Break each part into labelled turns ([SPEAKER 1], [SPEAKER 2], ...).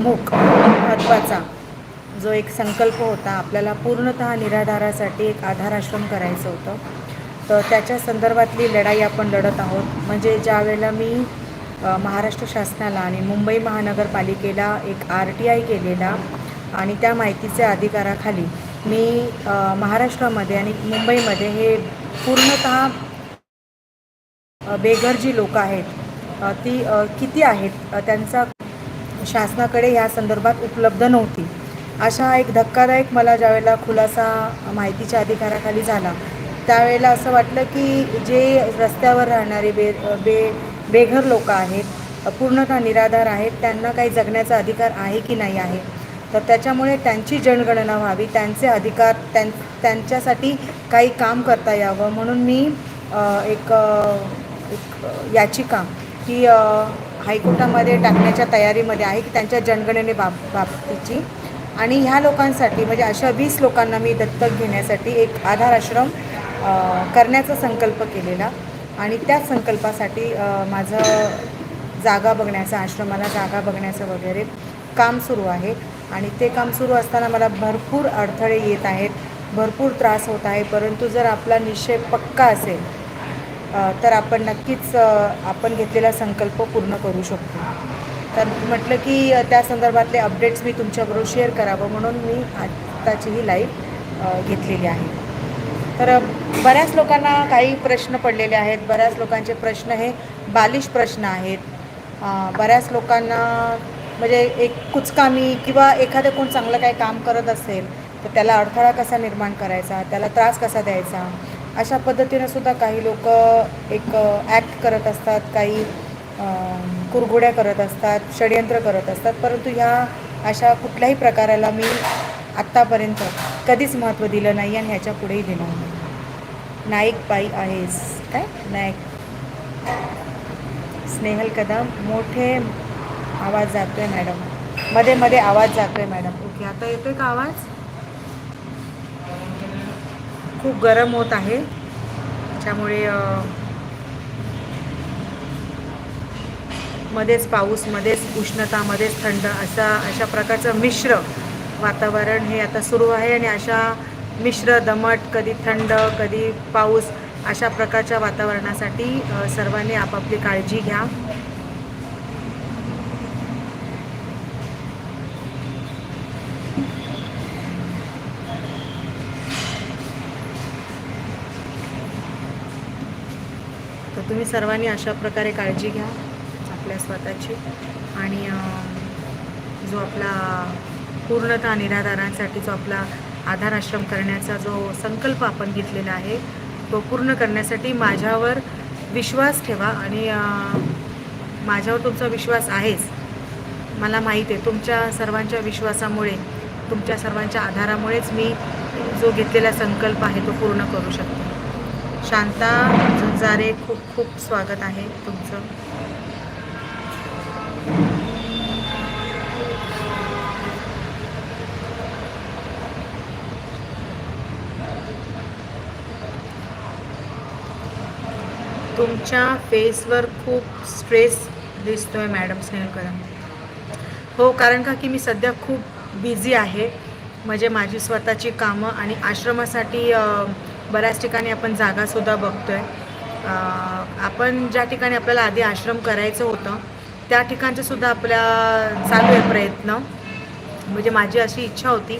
[SPEAKER 1] मुख महत्त्वाचा जो एक संकल्प होता. आपल्याला पूर्णत निराधारासाठी एक आधार आश्रम करायचं होतं. तर त्याच्या संदर्भातली लढाई आपण लढत आहोत. म्हणजे ज्या वेळेला मी महाराष्ट्र शासनाला आणि मुंबई महानगरपालिकेला एक आर टी आय केलेला आणि त्या माहितीच्या अधिकाराखाली मी महाराष्ट्रामध्ये आणि मुंबईमध्ये हे पूर्णतः बेघर जी लोक आहेत ती किती आहेत त्यांचा शासनाकडे या संदर्भात उपलब्ध नव्हती. अशा एक धक्कादायक मला ज्यावेळेला खुलासा माहितीच्या अधिकाराखाली झाला त्यावेळेला असं वाटलं की जे रस्त्यावर राहणारे बे बे बेघर लोक आहेत पूर्णतः निराधार आहेत त्यांना काही जगण्याचा अधिकार आहे की नाही आहे? तर त्याच्यामुळे त्यांची जनगणना व्हावी त्यांचे अधिकार त्यां त्यांच्यासाठी काही काम करता यावं म्हणून मी एक एक याचिका की हायकोर्टामध्ये टाकण्याच्या तयारीमध्ये आहे की त्यांच्या जनगणने बाब बाबतीची. आणि ह्या लोकांसाठी म्हणजे अशा वीस लोकांना मी दत्तक घेण्यासाठी एक आधार आश्रम करण्याचा संकल्प केलेला. आणि त्याच संकल्पासाठी माझं जागा बघण्याचं आश्रमाला जागा बघण्याचं वगैरे काम सुरू आहे. आणि ते काम सुरू असताना मला भरपूर अडथळे येत आहेत. भरपूर त्रास होत आहे. परंतु जर आपला निश्चय पक्का असेल तर आपण नक्कीच आपण घेतलेला संकल्प पूर्ण करू शकतो. तर म्हटलं की त्या संदर्भातले अपडेट्स मी तुमच्याबरोबर शेअर करावं म्हणून मी आत्ताची ही लाईव्ह घेतलेली आहे. तर बऱ्याच लोकांना काही प्रश्न पडलेले आहेत. बऱ्याच लोकांचे प्रश्न हे बालिश प्रश्न आहेत. बऱ्याच लोकांना म्हणजे एक कुचकामी किंवा एखादं कोण चांगलं काही काम करत असेल तर त्याला अडथळा कसा निर्माण करायचा? त्याला त्रास कसा द्यायचा? अशा पद्धतीनं सुद्धा काही लोक एक ॲक्ट करत असतात काही कुरघोड्या करत असतात षडयंत्र करत असतात. परंतु ह्या अशा कुठल्याही प्रकाराला मी आत्तापर्यंत कधीच महत्त्व दिलं नाही आणि ह्याच्या पुढेही देणार नाही. नाईक बाई आहेस. काय? नाईक. स्नेहल कदम मोठे आवाज जातोय मॅडम. मध्ये मध्ये आवाज जातोय मॅडम. ओके आता येतोय का आवाज? खूप गरम होत आहे. त्यामुळे मध्येच पाऊस मध्येच उष्णता मध्येच थंड असा अशा प्रकारचं मिश्र वातावरण हे आता सुरू आहे आणि अशा मिश्र दमट कधी थंड कधी पाऊस अशा प्रकारच्या वातावरणासाठी सर्वांनी आपापली काळजी घ्या. तुम्ही सर्वांनी अशा प्रकारे काळजी घ्या आपल्या स्वतःची. आणि जो आपला पूर्णतः निराधारांसाठी जो आपला आधार आश्रम करण्याचा जो संकल्प आपण घेतलेला आहे तो पूर्ण करण्यासाठी माझ्यावर विश्वास ठेवा आणि माझ्यावर तुमचा विश्वास आहेच. मला माहीत आहे तुमच्या सर्वांच्या विश्वासामुळे तुमच्या सर्वांच्या आधारामुळेच मी जो घेतलेला संकल्प आहे तो पूर्ण करू शकतो. शांता झुंजारे खूप खूप स्वागत आहे तुमचं. तुमच्या फेसवर खूप स्ट्रेस दिसतोय मॅडम स्नेहल हो कारण का की मी सध्या खूप बिझी आहे. म्हणजे माझी स्वतःची कामं आणि आश्रमासाठी बऱ्याच ठिकाणी आपण जागासुद्धा बघतो आहे आपण ज्या ठिकाणी आपल्याला आधी आश्रम करायचं होतं त्या ठिकाणचे सुद्धा आपल्या चालू आहे प्रयत्न. म्हणजे माझी अशी इच्छा होती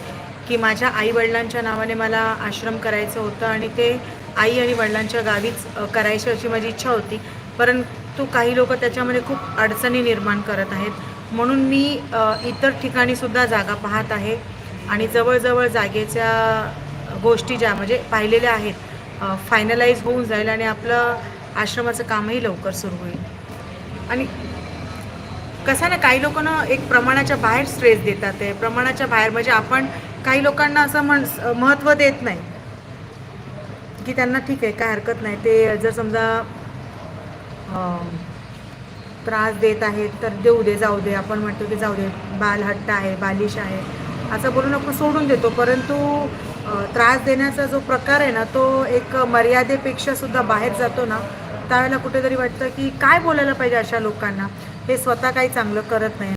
[SPEAKER 1] की माझ्या आईवडिलांच्या नावाने मला आश्रम करायचं होतं आणि ते आई आणि वडिलांच्या गावीच करायची अशी माझी इच्छा होती. परंतु काही लोक त्याच्यामध्ये खूप अडचणी निर्माण करत आहेत. म्हणून मी इतर ठिकाणीसुद्धा जागा पाहत आहे आणि जवळजवळ जागेच्या गोष्टी ज्या म्हणजे पाहिलेल्या आहेत फायनलाईज होऊन जाईल आणि आपलं आश्रमाचं कामही लवकर सुरू होईल. आणि कसं ना काही लोकांना एक प्रमाणाच्या बाहेर स्ट्रेस देतात ते प्रमाणाच्या बाहेर म्हणजे आपण काही लोकांना असं म्हण महत्त्व देत नाही. की त्यांना ठीक आहे काय हरकत नाही. ते जर समजा त्रास देत आहेत तर देऊ दे जाऊ दे. आपण म्हणतो की जाऊ दे बालहट्ट आहे बालिश आहे. असं बोलून आपण सोडून देतो. परंतु त्रास देण्याचा जो प्रकार आहे ना तो एक मर्यादेपेक्षा सुद्धा बाहेर जातो ना त्यावेळेला कुठेतरी वाटतं की काय बोलायला पाहिजे अशा लोकांना? हे स्वतः काही चांगलं करत नाही.